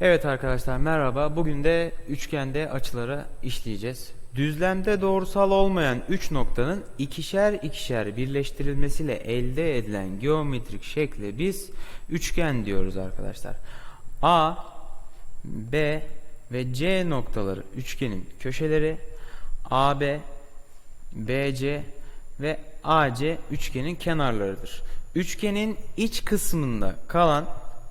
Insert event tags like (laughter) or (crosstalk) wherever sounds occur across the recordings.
Evet arkadaşlar merhaba. Bugün de üçgende açıları işleyeceğiz. Düzlemde doğrusal olmayan 3 noktanın ikişer ikişer birleştirilmesiyle elde edilen geometrik şekle biz üçgen diyoruz arkadaşlar. A, B ve C noktaları üçgenin köşeleri, AB, BC ve AC üçgenin kenarlarıdır. Üçgenin iç kısmında kalan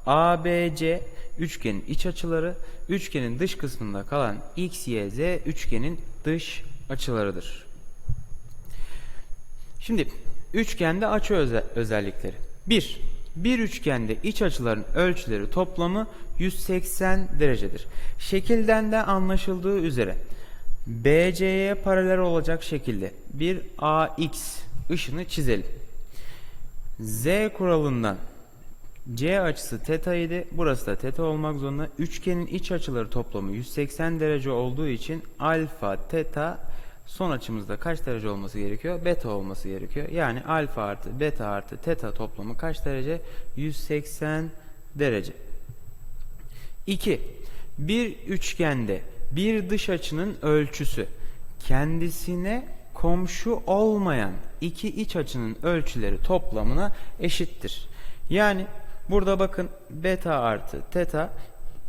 ABC üçgenin iç açıları, üçgenin dış kısmında kalan X, Y, Z üçgenin dış açılarıdır. Şimdi üçgende açı öze- özellikleri. 1. Bir üçgende iç açıların ölçüleri toplamı 180 derecedir. Şekilden de anlaşıldığı üzere BC'ye paralel olacak şekilde bir AX ışını çizelim. Z kuralından C açısı teta idi. Burası da teta olmak zorunda. Üçgenin iç açıları toplamı 180 derece olduğu için alfa teta son açımızda kaç derece olması gerekiyor? Beta olması gerekiyor. Yani alfa artı beta artı teta toplamı kaç derece? 180 derece. 2. Bir üçgende bir dış açının ölçüsü kendisine komşu olmayan iki iç açının ölçüleri toplamına eşittir. Yani burada bakın beta artı teta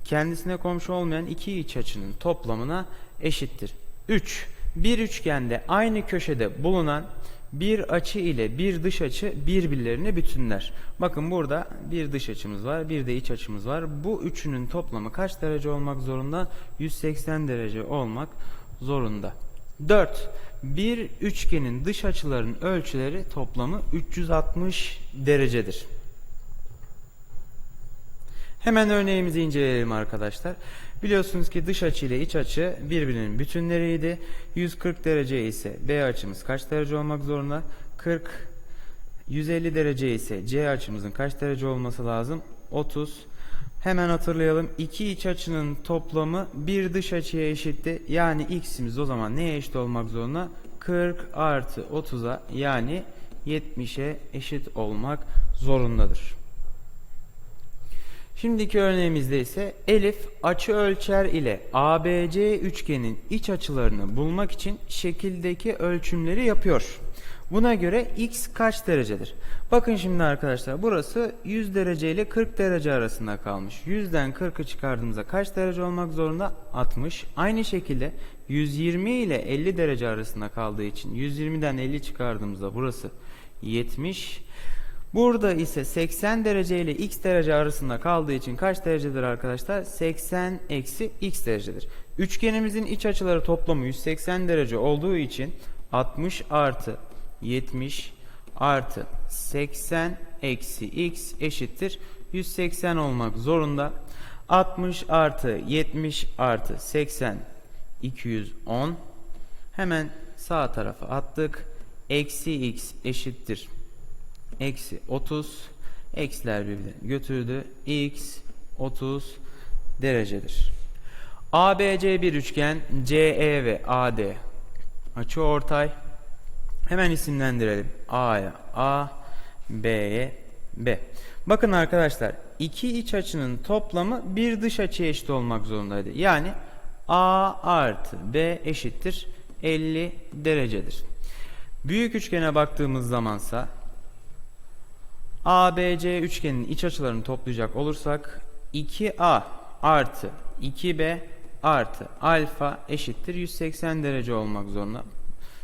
kendisine komşu olmayan iki iç açının toplamına eşittir. 3. Bir üçgende aynı köşede bulunan bir açı ile bir dış açı birbirlerini bütünler. Bakın burada bir dış açımız var, bir de iç açımız var. Bu üçünün toplamı kaç derece olmak zorunda? 180 derece olmak zorunda. 4. Bir üçgenin dış açıların ölçüleri toplamı 360 derecedir. Hemen örneğimizi inceleyelim arkadaşlar. Biliyorsunuz ki dış açı ile iç açı birbirinin bütünleriydi. 140 derece ise B açımız kaç derece olmak zorunda? 40 150 derece ise C açımızın kaç derece olması lazım? 30 Hemen hatırlayalım. İki iç açının toplamı bir dış açıya eşitti. Yani x'imiz o zaman neye eşit olmak zorunda? 40 artı 30'a yani 70'e eşit olmak zorundadır. Şimdiki örneğimizde ise Elif açı ölçer ile ABC üçgenin iç açılarını bulmak için şekildeki ölçümleri yapıyor. Buna göre x kaç derecedir? Bakın şimdi arkadaşlar burası 100 derece ile 40 derece arasında kalmış. 100'den 40'ı çıkardığımızda kaç derece olmak zorunda? 60. Aynı şekilde 120 ile 50 derece arasında kaldığı için 120'den 50 çıkardığımızda burası 70. Burada ise 80 derece ile x derece arasında kaldığı için kaç derecedir arkadaşlar? 80 eksi x derecedir. Üçgenimizin iç açıları toplamı 180 derece olduğu için 60 artı 70 artı 80 eksi x eşittir 180 olmak zorunda. 60 artı 70 artı 80 210 hemen sağ tarafa attık. Eksi x eşittir eksi 30 eksiler birbirini götürdü. x 30 derecedir. ABC bir üçgen CE ve AD açı ortay. Hemen isimlendirelim. A'ya A, B'ye B. Bakın arkadaşlar iki iç açının toplamı bir dış açıya eşit olmak zorundaydı. Yani A artı B eşittir 50 derecedir. Büyük üçgene baktığımız zamansa ABC üçgenin iç açılarını toplayacak olursak 2A artı 2B artı alfa eşittir 180 derece olmak zorunda.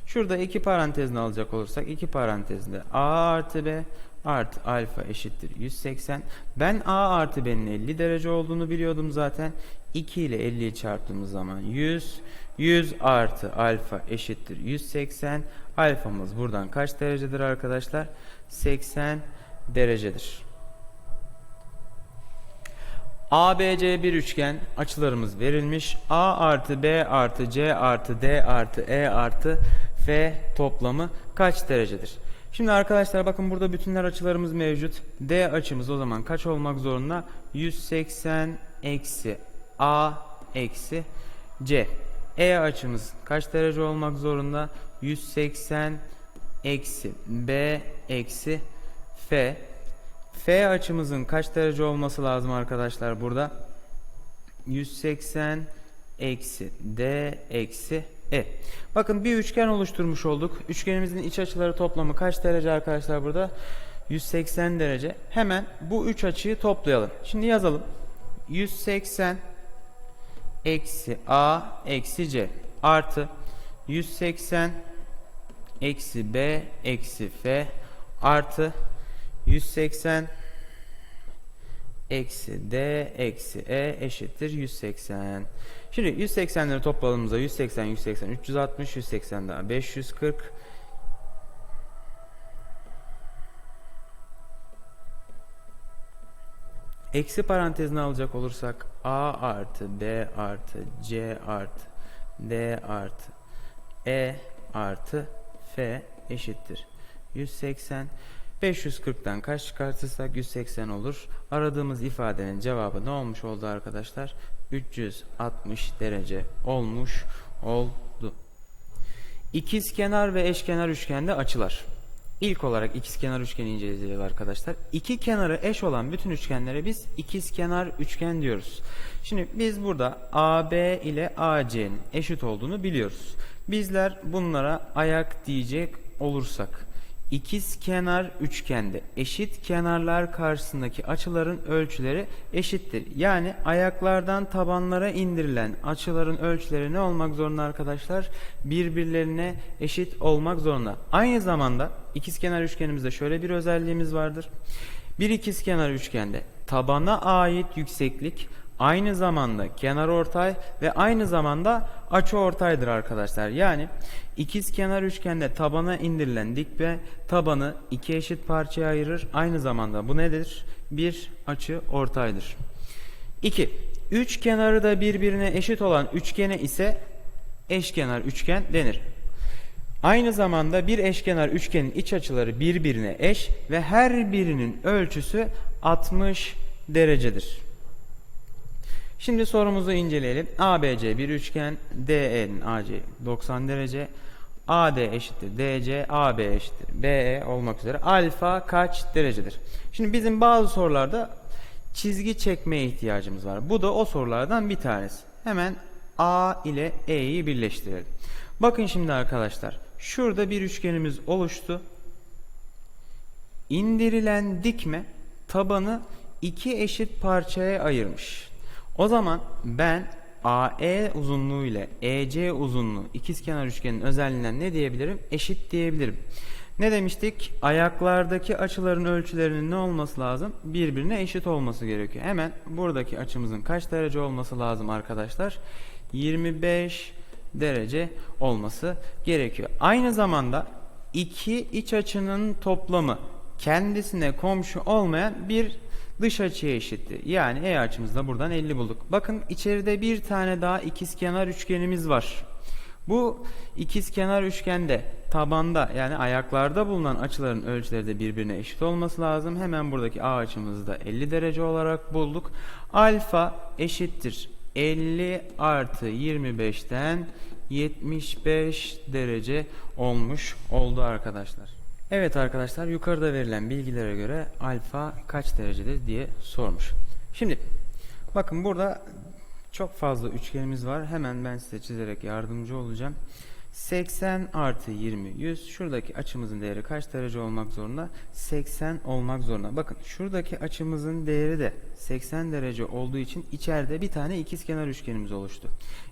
Şurada iki parantezini alacak olursak iki parantezde A artı B artı alfa eşittir 180. Ben A artı B'nin 50 derece olduğunu biliyordum zaten. 2 ile 50'yi çarptığımız zaman 100. 100 artı alfa eşittir 180. Alfamız buradan kaç derecedir arkadaşlar? 80 derecedir. ABC bir üçgen açılarımız verilmiş. A artı B artı C artı D artı E artı F toplamı kaç derecedir? Şimdi arkadaşlar bakın burada bütünler açılarımız mevcut. D açımız o zaman kaç olmak zorunda? 180 eksi A eksi C. E açımız kaç derece olmak zorunda? 180 eksi B eksi F. F açımızın kaç derece olması lazım arkadaşlar burada? 180 eksi D eksi E. Bakın bir üçgen oluşturmuş olduk. Üçgenimizin iç açıları toplamı kaç derece arkadaşlar burada? 180 derece. Hemen bu üç açıyı toplayalım. Şimdi yazalım. 180 eksi A eksi C artı 180 eksi B eksi F artı 180 eksi D eksi E eşittir 180. Şimdi 180'leri topladığımızda 180, 180, 360, 180 daha 540. Eksi parantezine alacak olursak A artı B artı C artı D artı E artı F eşittir. 180 540'tan kaç çıkartırsak 180 olur. Aradığımız ifadenin cevabı ne olmuş oldu arkadaşlar? 360 derece olmuş oldu. İkizkenar ve eşkenar üçgende açılar. İlk olarak ikizkenar üçgeni inceleyeceğiz arkadaşlar. İki kenarı eş olan bütün üçgenlere biz ikizkenar üçgen diyoruz. Şimdi biz burada AB ile AC'nin eşit olduğunu biliyoruz. Bizler bunlara ayak diyecek olursak İkiz kenar üçgende eşit kenarlar karşısındaki açıların ölçüleri eşittir. Yani ayaklardan tabanlara indirilen açıların ölçüleri ne olmak zorunda arkadaşlar? Birbirlerine eşit olmak zorunda. Aynı zamanda ikizkenar üçgenimizde şöyle bir özelliğimiz vardır. Bir ikizkenar üçgende tabana ait yükseklik aynı zamanda kenar ortay ve aynı zamanda açı ortaydır arkadaşlar. Yani ikiz kenar üçgende tabana indirilen dik ve tabanı iki eşit parçaya ayırır. Aynı zamanda bu nedir? Bir açı ortaydır. 2. Üç kenarı da birbirine eşit olan üçgene ise eşkenar üçgen denir. Aynı zamanda bir eşkenar üçgenin iç açıları birbirine eş ve her birinin ölçüsü 60 derecedir. Şimdi sorumuzu inceleyelim. ABC bir üçgen, DE'nin AC 90 derece, AD eşittir DC, AB eşittir BE olmak üzere alfa kaç derecedir? Şimdi bizim bazı sorularda çizgi çekmeye ihtiyacımız var. Bu da o sorulardan bir tanesi. Hemen A ile E'yi birleştirelim. Bakın şimdi arkadaşlar. Şurada bir üçgenimiz oluştu. İndirilen dikme tabanı iki eşit parçaya ayırmış. O zaman ben AE uzunluğu ile EC uzunluğu ikizkenar üçgenin özelliğinden ne diyebilirim? Eşit diyebilirim. Ne demiştik? Ayaklardaki açıların ölçülerinin ne olması lazım? Birbirine eşit olması gerekiyor. Hemen buradaki açımızın kaç derece olması lazım arkadaşlar? 25 derece olması gerekiyor. Aynı zamanda iki iç açının toplamı kendisine komşu olmayan bir dış açıya eşitti. Yani E açımızda buradan 50 bulduk. Bakın içeride bir tane daha ikizkenar üçgenimiz var. Bu ikizkenar üçgende tabanda yani ayaklarda bulunan açıların ölçüleri de birbirine eşit olması lazım. Hemen buradaki A açımızı da 50 derece olarak bulduk. Alfa eşittir 50 artı 25'ten 75 derece olmuş oldu arkadaşlar. Evet arkadaşlar yukarıda verilen bilgilere göre alfa kaç derecedir diye sormuş. Şimdi bakın burada çok fazla üçgenimiz var. Hemen ben size çizerek yardımcı olacağım. 80 artı 20 100 şuradaki açımızın değeri kaç derece olmak zorunda 80 olmak zorunda bakın şuradaki açımızın değeri de 80 derece olduğu için içeride bir tane ikizkenar üçgenimiz oluştu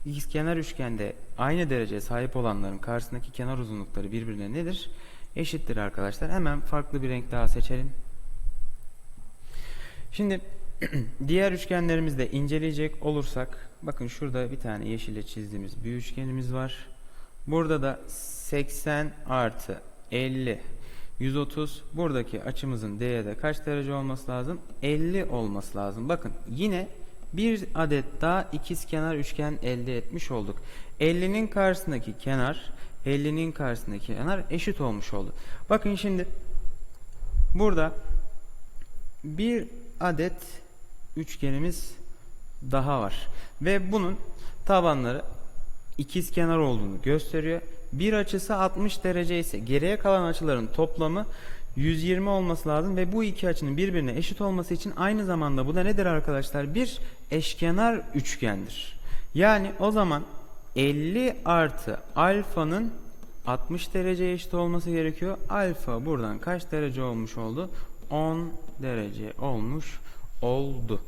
ikizkenar üçgende aynı dereceye sahip olanların karşısındaki kenar uzunlukları birbirine nedir eşittir arkadaşlar hemen farklı bir renk daha seçelim şimdi (clears throat) diğer üçgenlerimizi de inceleyecek olursak bakın şurada bir tane yeşille çizdiğimiz bir üçgenimiz var Burada da 80 artı 50 130 buradaki açımızın D'ye kaç derece olması lazım? 50 olması lazım. Bakın yine bir adet daha ikizkenar üçgen elde etmiş olduk. 50'nin karşısındaki kenar 50'nin karşısındaki kenar eşit olmuş oldu. Bakın şimdi burada bir adet üçgenimiz daha var ve bunun tabanları ikiz kenar olduğunu gösteriyor. Bir açısı 60 derece ise geriye kalan açıların toplamı 120 olması lazım ve bu iki açının birbirine eşit olması için aynı zamanda bu da nedir arkadaşlar? Bir eşkenar üçgendir. Yani o zaman 50 artı alfanın 60 dereceye eşit olması gerekiyor. Alfa buradan kaç derece olmuş oldu? 10 derece olmuş oldu.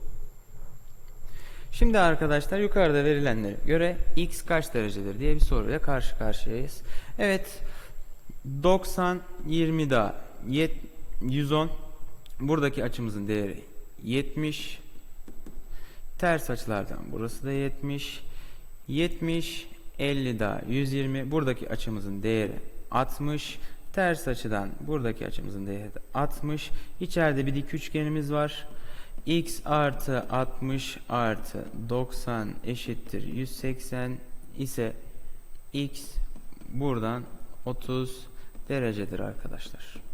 Şimdi arkadaşlar yukarıda verilenlere göre x kaç derecedir diye bir soruyla karşı karşıyayız. Evet 90 20 daha yet- 110 buradaki açımızın değeri 70 ters açılardan burası da 70 70 50 daha 120 buradaki açımızın değeri 60 ters açıdan buradaki açımızın değeri de 60 içeride bir dik üçgenimiz var. X artı 60 artı 90 eşittir 180 ise x buradan 30 derecedir arkadaşlar.